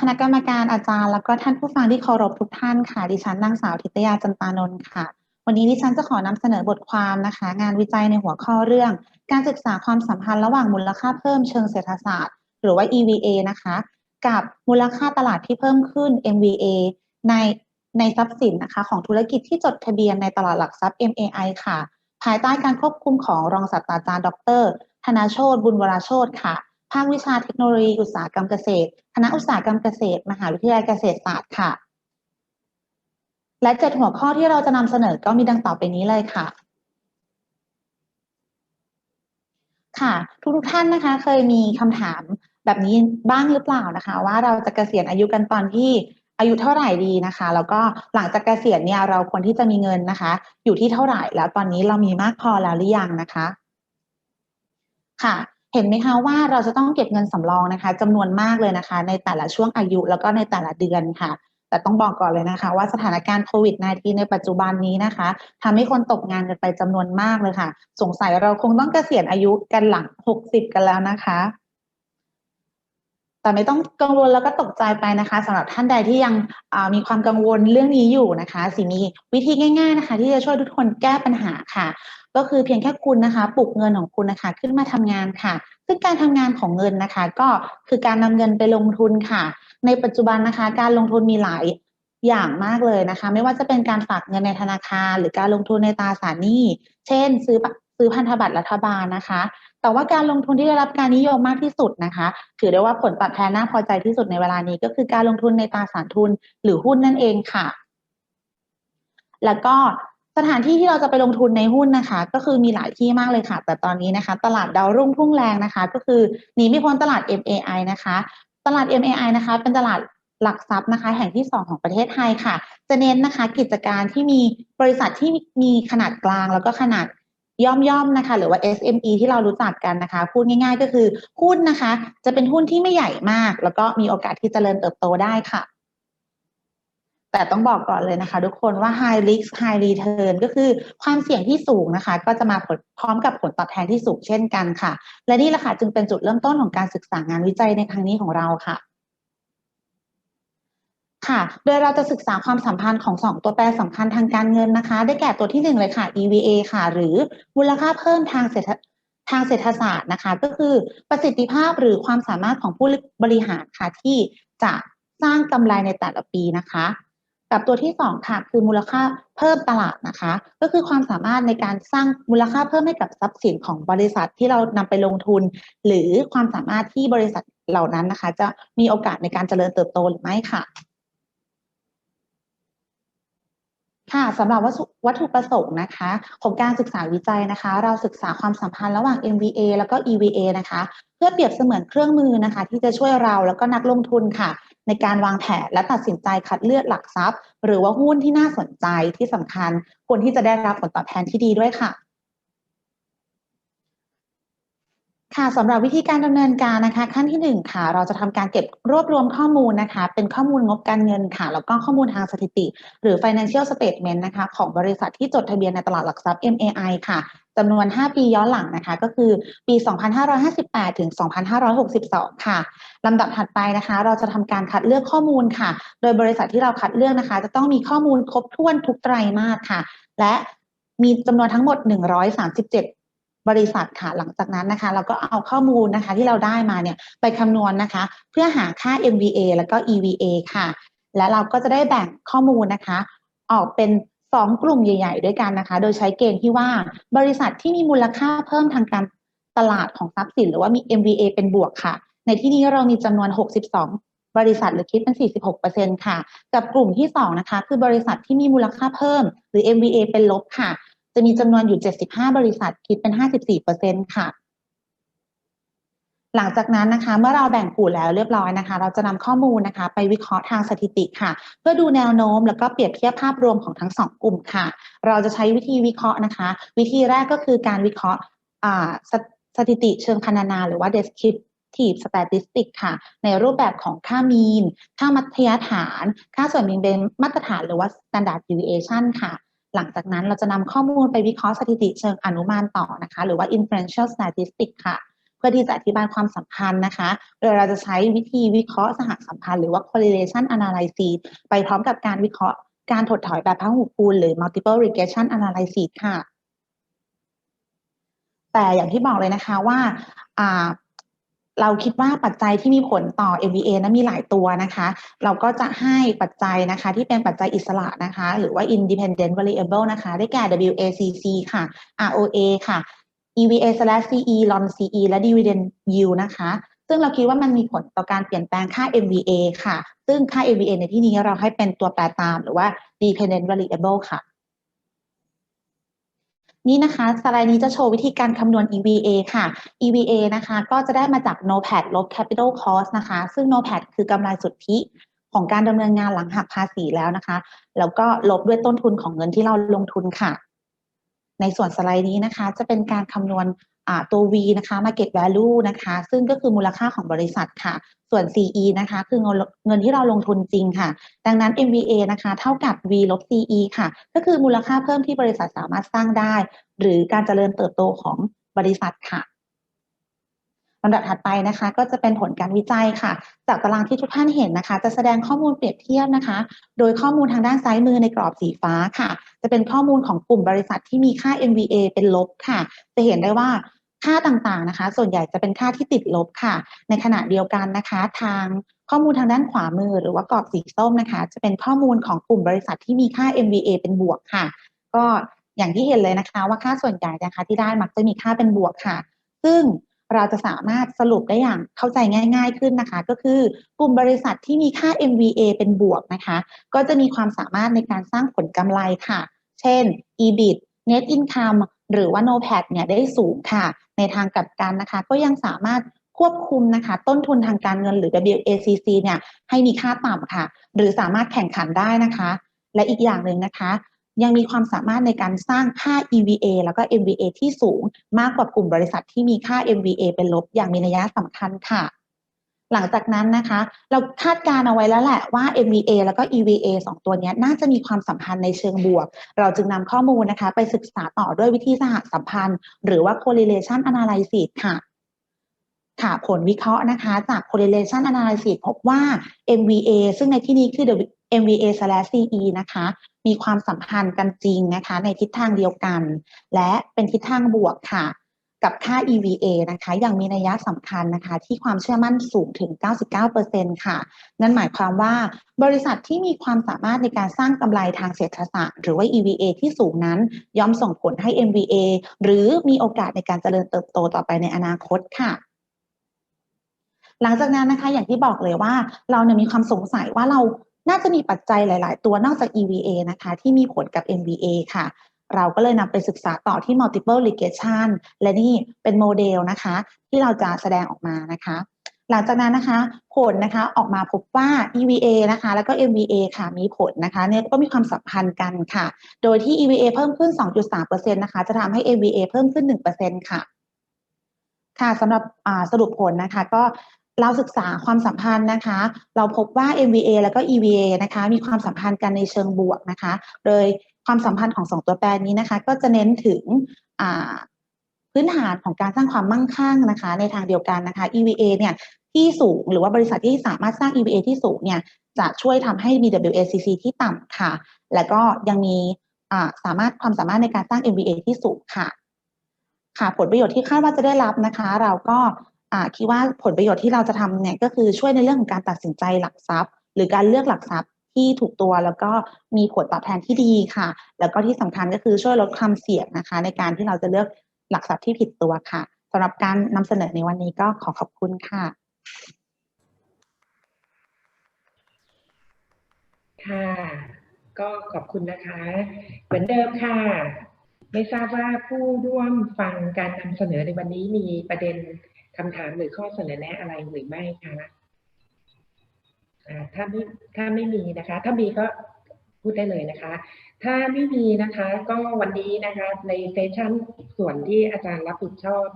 คณะกรรมการอาจารย์ แล้วก็ท่านผู้ฟังที่เคารพทุกท่านค่ะ ดิฉันนางสาวทิตยาจันตานนท์ค่ะ วันนี้ดิฉันจะขอนำเสนอบทความนะคะ งานวิจัยในหัวข้อเรื่อง การศึกษาความสัมพันธ์ระหว่างมูลค่าเพิ่มเชิงเศรษฐศาสตร์ หรือว่า EVA นะคะ กับมูลค่าตลาดที่เพิ่มขึ้น MVA ในในทรัพย์สินนะคะ ของธุรกิจที่จดทะเบียนในตลาดหลักทรัพย์ MAI ค่ะ ภายใต้การควบคุมของรองศาสตราจารย์ ดร ธนาโชตบุญวราโชตค่ะ ภาควิชาเทคโนโลยีอุตสาหกรรมเกษตร คณะอุตสาหกรรมเกษตร มหาวิทยาลัยเกษตรศาสตร์ค่ะ และเจ็ดหัวข้อที่เราจะนำเสนอก็มีดังต่อไปนี้เลยค่ะ ค่ะ ทุกๆท่านนะคะ เคยมีคำถามแบบนี้บ้างหรือเปล่านะคะ ว่าเราจะเกษียณอายุกันตอนที่อายุเท่าไหร่ดีนะคะ แล้วก็หลังจากเกษียณเนี่ยเราควรที่จะมีเงินนะคะ อยู่ที่เท่าไหร่แล้วตอนนี้เรามีมากพอแล้วหรือยังนะคะ ค่ะ เห็นไหมคะว่าเราจะต้องเก็บเงินสำรองนะคะจำนวนมากเลยนะคะ ในแต่ละช่วงอายุแล้วก็ในแต่ละเดือนค่ะ แต่ต้องบอกก่อนเลยนะคะ ว่าสถานการณ์โควิด -19 ในปัจจุบันนี้นะคะทำให้คนตกงานกันไปจำนวนมากเลยค่ะ สงสัยเราคงต้องเกษียณอายุกันหลัง 60 กันแล้วนะคะแต่ไม่ต้องกังวลแล้วก็ตกใจไปนะคะสำหรับท่านใดที่ยังมีความกังวลเรื่องนี้อยู่นะคะสิมีวิธีง่าย ๆนะคะ ที่จะช่วยทุกคนแก้ปัญหาค่ะ ก็คือเพียงแค่คุณนะคะปลุกเงินของคุณนะคะขึ้นมาทำงานค่ะ ซึ่งการทำงานของเงินนะคะ ก็คือการนำเงินไปลงทุนค่ะ ในปัจจุบันนะคะ การลงทุนมีหลายอย่างมากเลยนะคะ ไม่ว่าจะเป็นการฝากเงินในธนาคาร หรือการลงทุนในตราสารหนี้ เช่น ซื้อซื้อพันธบัตรรัฐบาลนะคะ แต่ว่าการลงทุนที่ได้รับการนิยมมากที่สุดนะคะ ถือได้ว่าผลตอบแทนน่าพอใจที่สุดในเวลานี้ ก็คือการลงทุนในตราสารทุนหรือหุ้นนั่นเองค่ะ แล้วก็ สถานที่ที่เราจะไปลงทุนในหุ้นนะคะ ก็คือมีหลายที่มากเลยค่ะ แต่ตอนนี้นะคะ ตลาดดาวรุ่งพุ่งแรงนะคะ ก็คือหนีไม่พ้นตลาด MAI นะคะ ตลาด MAI นะคะ เป็นตลาดหลักทรัพย์นะคะ แห่งที่ 2 ของประเทศไทยค่ะ จะเน้นนะคะกิจการที่มีบริษัทที่มีขนาดกลางแล้วก็ขนาดย่อมๆนะคะ หรือว่า SME ที่เรารู้จักกันนะคะ พูดง่าย ๆ ก็คือหุ้นนะคะ จะเป็นหุ้นที่ไม่ใหญ่มาก แล้วก็มีโอกาสที่จเจริญเติบโตได้ค่ะ แต่ต้องบอกก่อนเลยนะคะ ทุกคนว่า high risk high return ก็คือความเสี่ยงที่สูงนะคะ ก็จะมาผลพร้อมกับผลตอบแทนที่สูงเช่นกันค่ะ และนี่แหละค่ะจึงเป็นจุดเริ่มต้นของการศึกษางานวิจัยในครั้งนี้ของเราค่ะค่ะ โดยเราจะศึกษาความสัมพันธ์ของ 2 ตัวแปรสำคัญทางการเงินนะคะ ได้แก่ตัวที่ 1 เลยค่ะ EVA ค่ะ หรือมูลค่าเพิ่มทางเศรษฐทางเศรษฐศาสตร์นะคะ ก็คือประสิทธิภาพหรือความสามารถของผู้บริหารค่ะที่จะสร้างกำไรในแต่ละปีนะคะ กับตัวที่ 2 ค่ะ คือมูลค่าเพิ่มตลาดนะคะ ก็คือความสามารถในการสร้างมูลค่าเพิ่มให้กับทรัพย์สินของบริษัทที่เรานำไปลงทุน หรือความสามารถที่บริษัทเหล่านั้นนะคะ จะมีโอกาสในการเจริญเติบโตหรือไม่ค่ะค่ะสำหรับวัตถุประสงค์นะคะของการศึกษาวิจัยนะคะ เราศึกษาความสัมพันธ์ระหว่าง MVA แล้วก็ EVA นะคะ เพื่อเปรียบเสมือนเครื่องมือนะคะ ที่จะช่วยเราแล้วก็นักลงทุนค่ะ ในการวางแผนและตัดสินใจคัดเลือกหลักทรัพย์ หรือว่าหุ้นที่น่าสนใจที่สำคัญควรที่จะได้รับผลตอบแทนที่ดีด้วยค่ะ ค่ะสำหรับวิธีการดำเนินการนะคะ ขั้นที่1ค่ะเราจะทำการเก็บรวบรวมข้อมูลนะคะ เป็นข้อมูลงบการเงินค่ะ แล้วก็ข้อมูลทางสถิติ หรือ financial statement นะคะ ของบริษัทที่จดทะเบียนในตลาดหลักทรัพย์ MAI ค่ะจำนวน 5 ปีย้อนหลังนะคะ ก็คือปี 2558 ถึง 2562 ค่ะลำดับถัดไปนะคะ เราจะทำการคัดเลือกข้อมูลค่ะ โดยบริษัทที่เราคัดเลือกนะคะ จะต้องมีข้อมูลครบถ้วนทุกไตรมาสค่ะ และมีจำนวนทั้งหมด 137 บริษัทค่ะหลังจากนั้นนะคะ เราก็เอาข้อมูลนะคะที่เราได้มาเนี่ยไปคำนวณนนะคะ เพื่อหาค่า MVA แล้วก็ EVA ค่ะ และเราก็จะได้แบ่งข้อมูลนะคะ ออกเป็นสองกลุ่มใหญ่ ๆ ด้วยกันนะคะ โดยใช้เกณฑ์ที่ว่าบริษัทที่มีมูลค่าเพิ่มทางการตลาดของทรัพย์สิน หรือว่ามี MVA เป็นบวกค่ะ ในที่นี้เรามีจำนวน 62 บริษัทหรือคิดเป็น 46%ค่ะ กับกลุ่มที่ 2 นะคะ คือบริษัทที่มีมูลค่าเพิ่ม หรือ MVA เป็นลบค่ะ จะมีจำนวนอยู่ 75 บริษัทคิดเป็น 54%ค่ะ หลังจากนั้นนะคะ เมื่อเราแบ่งกลุ่มแล้วเรียบร้อยนะคะ เราจะนำข้อมูลนะคะ ไปวิเคราะห์ทางสถิติค่ะ เพื่อดูแนวโน้มแล้วก็เปรียบเทียบภาพรวมของทั้งสองกลุ่มค่ะ เราจะใช้วิธีวิเคราะห์นะคะ วิธีแรกก็คือการวิเคราะห์สถิติเชิงพรรณนา หรือว่า descriptive statistics ค่ะ ในรูปแบบของค่ามีน ค่ามัธยฐาน ค่าส่วนบินเป็นมาตรฐานหรือว่า standard deviation ค่ะ หลังจากนั้นเราจะนำข้อมูลไปวิเคราะห์สถิติเชิงอนุมานต่อนะคะ หรือว่า inferential statistics ค่ะ เพื่อที่จะอธิบายความสัมพันธ์นะคะ โดยเราจะใช้วิธีวิเคราะห์สหสัมพันธ์หรือว่า correlation analysis ไปพร้อมกับการวิเคราะห์การถดถอยแบบพหูคูณหรือ multiple regression analysis ค่ะ แต่อย่างที่บอกเลยนะคะว่า เราคิดว่าปัจจัยที่มีผลต่อ MVA นั้นมีหลายตัวนะคะ เราก็จะให้ปัจจัยนะคะที่เป็นปัจจัยอิสระนะคะ หรือว่า independent variable นะคะ ได้แก่ WACC ค่ะ ROA ค่ะ EVA/CE LON CE และ dividend yield นะคะ ซึ่งเราคิดว่ามันมีผลต่อการเปลี่ยนแปลงค่า MVA ค่ะ ซึ่งค่า MVA ในที่นี้เราให้เป็นตัวแปรตามหรือว่า dependent variable ค่ะ นี่นะคะสไลด์นี้จะโชว์วิธีการคำนวณ EVA ค่ะ EVA นะคะ ก็จะได้มาจาก NOPAT ลบ capital cost นะคะ ซึ่ง NOPAT คือกำไรสุทธิของการดำเนินงานหลังหักภาษีแล้วนะคะ แล้วก็ลบด้วยต้นทุนของเงินที่เราลงทุนค่ะ ในส่วนสไลด์นี้นะคะ จะเป็นการคำนวณ ตัว V นะคะ market value นะคะ ซึ่งก็คือมูลค่าของบริษัทค่ะ ส่วน CE นะคะ คือเงินเงินที่เราลงทุนจริงค่ะ ดังนั้น MVA นะคะ เท่ากับ V ลบ CE ค่ะ ก็คือมูลค่าเพิ่มที่บริษัทสามารถสร้างได้ หรือการเจริญเติบโตของบริษัทค่ะลำดับถัดไปนะคะ ก็จะเป็นผลการวิจัยค่ะ จากตารางที่ทุกท่านเห็นนะคะ จะแสดงข้อมูลเปรียบเทียบนะคะ โดยข้อมูลทางด้านซ้ายมือในกรอบสีฟ้าค่ะ จะเป็นข้อมูลของกลุ่มบริษัทที่มีค่า MVA เป็นลบค่ะ จะเห็นได้ว่า ค่าต่างๆนะคะ ส่วนใหญ่จะเป็นค่าที่ติดลบค่ะ ในขณะเดียวกันนะคะ ทางข้อมูลทางด้านขวามือหรือว่ากรอบสีส้มนะคะ จะเป็นข้อมูลของกลุ่มบริษัทที่มีค่า MVA เป็นบวกค่ะ ก็อย่างที่เห็นเลยนะคะว่าค่าส่วนใหญ่นะคะที่ได้มักจะมีค่าเป็นบวกค่ะ ซึ่งเราจะสามารถสรุปได้อย่างเข้าใจง่าย ๆขึ้นนะคะ ก็คือกลุ่มบริษัทที่มีค่า MVA เป็นบวกนะคะ ก็จะมีความสามารถในการสร้างผลกำไรค่ะ เช่น EBIT Net Income หรือว่า NOPAT เนี่ยได้สูงค่ะ ในทางกลับกันนะคะ ก็ยังสามารถควบคุมนะคะ ต้นทุนทางการเงินหรือ WACC เนี่ยให้มีค่าต่ำค่ะ หรือสามารถแข่งขันได้นะคะ และอีกอย่างหนึ่งนะคะ ยังมีความสามารถในการสร้างค่า EVA แล้วก็ MVA ที่สูงมากกว่ากลุ่มบริษัทที่มีค่า MVA เป็นลบอย่างมีนัยสำคัญค่ะ หลังจากนั้นนะคะ เราคาดการเอาไว้แล้วแหละว่า MVA แล้วก็ EVA สองตัวนี้น่าจะมีความสัมพันธ์ในเชิงบวก เราจึงนำข้อมูลนะคะ ไปศึกษาต่อด้วยวิธีสหสัมพันธ์ หรือว่า correlation analysis ค่ะค่ะผลวิเคราะห์นะคะ จาก correlation analysis พบว่า MVA ซึ่งในที่นี้คือ MVA/CE นะคะ มีความสัมพันธ์กันจริงนะคะ ในทิศทางเดียวกัน และเป็นทิศทางบวกค่ะ กับค่า EVA นะคะอย่างมีนัยสำคัญนะคะ ที่ความเชื่อมั่นสูงถึง 99%ค่ะ นั่นหมายความว่าบริษัทที่มีความสามารถในการสร้างกำไรทางเศรษฐศาสตร์ หรือว่า EVA ที่สูงนั้นย่อมส่งผลให้ MVA หรือมีโอกาสในการเจริญเติบโตต่อไปในอนาคตค่ะหลังจากนั้นนะคะอย่างที่บอกเลยว่าเราเนี่ยมีความสงสัยว่าเราน่าจะมีปัจจัยหลาย ๆ ตัวนอกจาก EVA นะคะ ที่มีผลกับ MVA ค่ะ เราก็เลยนำไปศึกษาต่อที่ multiple regression และนี่เป็นโมเดลนะคะ ที่เราจะแสดงออกมานะคะ หลังจากนั้นนะคะผลนะคะออกมาพบว่า EVA นะคะ แล้วก็ MVA ค่ะมีผลนะคะเนี่ยก็มีความสัมพันธ์กันค่ะ โดยที่ EVA เพิ่มขึ้น 2.3%นะคะจะทำให้ MVA เพิ่มขึ้น 1%ค่ะ ค่ะสำหรับสรุปผลนะคะก็เราศึกษาความสัมพันธ์นะคะ เราพบว่า MVA แล้วก็ EVA นะคะ มีความสัมพันธ์กันในเชิงบวกนะคะ โดย ความสัมพันธ์ของสองตัวแปรนี้นะคะ ก็จะเน้นถึงพื้นฐานของการสร้างความมั่งคั่งนะคะ ในทางเดียวกันนะคะ EVA เนี่ยที่สูงหรือว่าบริษัทที่สามารถสร้าง EVA ที่สูงเนี่ยจะช่วยทำให้มี WACC ที่ต่ำค่ะ และก็ยังมีสามารถความสามารถในการสร้าง MVA ที่สูงค่ะ ค่ะ ผลประโยชน์ที่คาดว่าจะได้รับนะคะ เราก็คิดว่าผลประโยชน์ที่เราจะทำเนี่ยก็คือช่วยในเรื่องของการตัดสินใจหลักทรัพย์ หรือการเลือกหลักทรัพย์ ที่ถูกตัวแล้วก็มีผลตอบแทนที่ดีค่ะ แล้วก็ที่สำคัญก็คือช่วยลดความเสี่ยงนะคะ ในการที่เราจะเลือกหลักทรัพย์ที่ผิดตัวค่ะสำหรับการนำเสนอในวันนี้ก็ขอขอบคุณค่ะ ค่ะ ก็ขอบคุณนะคะ เหมือนเดิมค่ะ ไม่ทราบว่าผู้ร่วมฟังการนำเสนอในวันนี้มีประเด็นคำถามหรือข้อเสนอแนะอะไรหรือไม่คะ ถ้าไม่ถ้าไม่มีนะคะ ถ้ามีก็พูดได้เลยนะคะ ถ้าไม่มีนะคะ ก็วันนี้นะคะในเซสชันส่วนที่อาจารย์รับผิดชอบ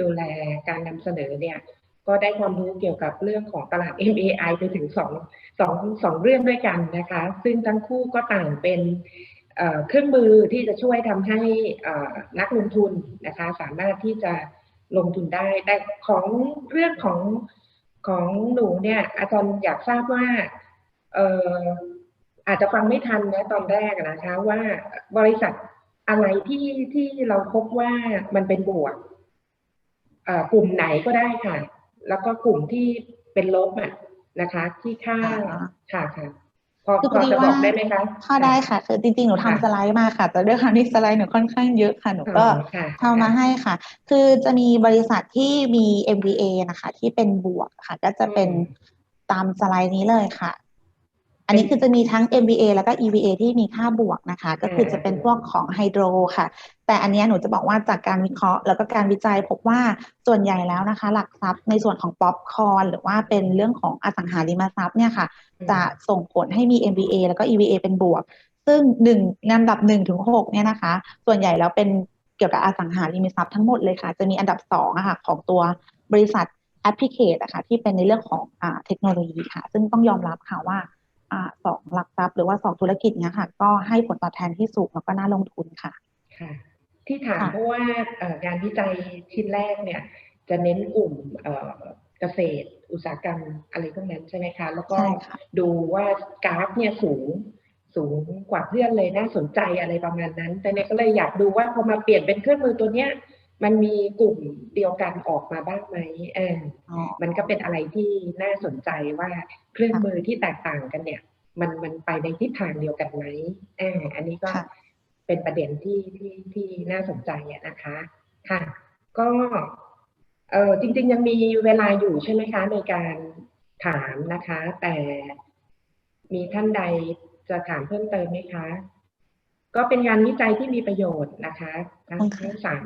ดูแลการนำเสนอเนี่ย ก็ได้ความรู้เกี่ยวกับเรื่องของตลาด MAI ไปถึงสองสองสองเรื่องด้วยกันนะคะ ซึ่งทั้งคู่ก็ต่างเป็นเครื่องมือที่จะช่วยทำให้นักลงทุนนะคะ สามารถที่จะลงทุนได้ แต่ของเรื่องของ ของหนูเนี่ย อาจารย์อยากทราบว่าเอออาจจะฟังไม่ทันนะตอนแรกอะนะคะ ว่าบริษัทอะไรที่ที่เราพบว่ามันเป็นบวกเอ่อกลุ่มไหนก็ได้ค่ะ แล้วก็กลุ่มที่เป็นลบอะนะคะ ที่ค่าอ่าค่ะค่ะ พอคือพพออดีจะบว่าอกได้ไหมคะเข้าได้ค่ะ คือจริงๆ หนูทำค่ะสไลด์มาค่ะ แต่ด้วยความที่สไลด์หนูค่อนข้างเยอะค่ะ หนูก็อ๋อค่ะทำมาให้ค่ะ คือจะมีบริษัทที่มี MBA นะคะ ที่เป็นบวกค่ะ ก็จะเป็นอืมตามสไลด์นี้เลยค่ะ อันนี้คือจะมีทั้ง MBA แล้วก็ EVA ที่มีค่าบวกนะคะ ก็คือจะเป็นพวกของไฮโดรค่ะ แต่อันเนี้ยหนูจะบอกว่าจากการวิเคราะห์แล้วก็การวิจัยพบว่าส่วนใหญ่แล้วนะคะ หลักทรัพย์ในส่วนของป๊อปคอร์นหรือว่าเป็นเรื่องของอสังหาริมทรัพย์เนี่ยค่ะ จะส่งผลให้มี MBA แล้วก็ EVA เป็นบวก ซึ่งหนึ่งลำดับหนึ่งถึงหกเนี่ยนะคะ ส่วนใหญ่แล้วเป็นเกี่ยวกับอสังหาริมทรัพย์ทั้งหมดเลยค่ะ จะมีอันดับสองอะค่ะของตัวบริษัทแอปพลิเคชอะค่ะที่เป็นในเรื่องของอ่าเทคโนโลยีค่ะ ซึ่งต้องยอมรับค่ะว่าอ่าสองหลักทรัพย์หรือว่าสองธุรกิจเนี้ยค่ะ ก็ให้ผลตอบแทนที่สูงแล้วก็น่าลงทุนค่ะค่ะ ที่ถามค่ะเพราะว่าเอ่องานวิจัยชิ้นแรกเนี่ย จะเน้นกลุ่มเอ่อเกษตร อุตสาหกรรมอะไรพวกนั้นใช่ไหมคะ แล้วก็ใช่ค่ะดูว่ากราฟเนี่ยสูงสูงกว่าเพื่อนเลยน่าสนใจอะไรประมาณนั้น แต่เนี่ยก็เลยอยากดูว่าพอมาเปลี่ยนเป็นเครื่องมือตัวเนี้ยมันมีกลุ่มเดียวกันออกมาบ้างไหมเอออ๋อมันก็เป็นอะไรที่น่าสนใจว่าเครื่องมือที่แตกต่างกันเนี่ย มันมันไปในทิศทางเดียวกันไหมเอออันนี้ก็ค่ะ เป็นประเด็นที่ที่ที่น่าสนใจอะนะคะค่ะ ก็เออจริง ๆ ยังมีเวลาอยู่ใช่ไหมคะ ในการถามนะคะ แต่มีท่านใดจะถามเพิ่มเติมไหมคะ ก็เป็นงานวิจัยที่มีประโยชน์นะคะ ทั้งขอบคุณค่ะทั้งสาม